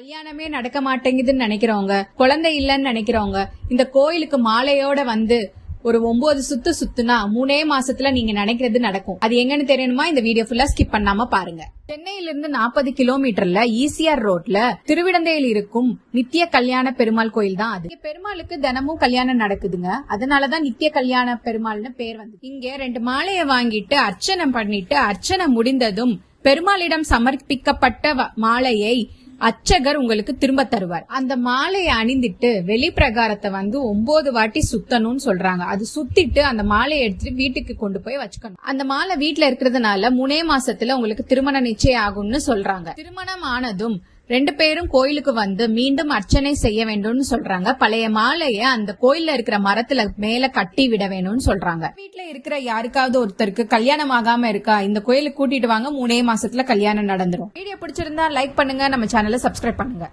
கல்யாணமே நடக்க மாட்டேங்குதுன்னு நினைக்கிறவங்க குழந்தை இல்லைன்னு நினைக்கிறவங்க இந்த கோயிலுக்கு மாலையோட வந்து ஒரு ஒன்பது சுத்து சுத்துனா மூணே மாசத்துல நீங்க நினைக்கிறது நடக்கும். அது எங்கன்னு தெரியணுமா? இந்த வீடியோ ஃபுல்லா ஸ்கிப் பண்ணாம பாருங்க. சென்னையிலிருந்து நாற்பது கிலோமீட்டர்ல ஈசிஆர் ரோட்ல திருவிடந்தையில் இருக்கும் நித்திய கல்யாண பெருமாள் கோயில் தான் அது. பெருமாளுக்கு தினமும் கல்யாணம் நடக்குதுங்க. அதனாலதான் நித்திய கல்யாண பெருமாள்னு பேர் வந்து. இங்க ரெண்டு மாலையை வாங்கிட்டு அர்ச்சனை பண்ணிட்டு அர்ச்சனை முடிந்ததும் பெருமாளிடம் சமர்ப்பிக்கப்பட்ட வ- மாலையை அர்ச்சகர் உங்களுக்கு திரும்ப தருவார். அந்த மாலையை அணிந்துட்டு வெளிப்பிரகாரத்தை வந்து ஒன்பது வாட்டி சுத்தணும்னு சொல்றாங்க. அது சுத்திட்டு அந்த மாலையை எடுத்துட்டு வீட்டுக்கு கொண்டு போய் வச்சுக்கணும். அந்த மாலை வீட்டுல இருக்கிறதுனால முனே மாசத்துல உங்களுக்கு திருமண நிச்சயம் ஆகும்னு சொல்றாங்க. திருமணம் ஆனதும் ரெண்டு பேரும் கோயிலுக்கு வந்து மீண்டும் அர்ச்சனை செய்ய வேண்டும்னு சொல்றாங்க. பழைய மாலைய அந்த கோயில்ல இருக்கிற மரத்துல மேல கட்டி விட வேணும்னு சொல்றாங்க. வீட்டுல இருக்கிற யாருக்காவது ஒருத்தருக்கு கல்யாணம் ஆகாம இருக்கா? இந்த கோயிலுக்கு கூட்டிட்டு வாங்க. மூணே மாசத்துல கல்யாணம் நடந்துரும். வீடியோ பிடிச்சிருந்தா லைக் பண்ணுங்க. நம்ம சேனலை சப்ஸ்கிரைப் பண்ணுங்க.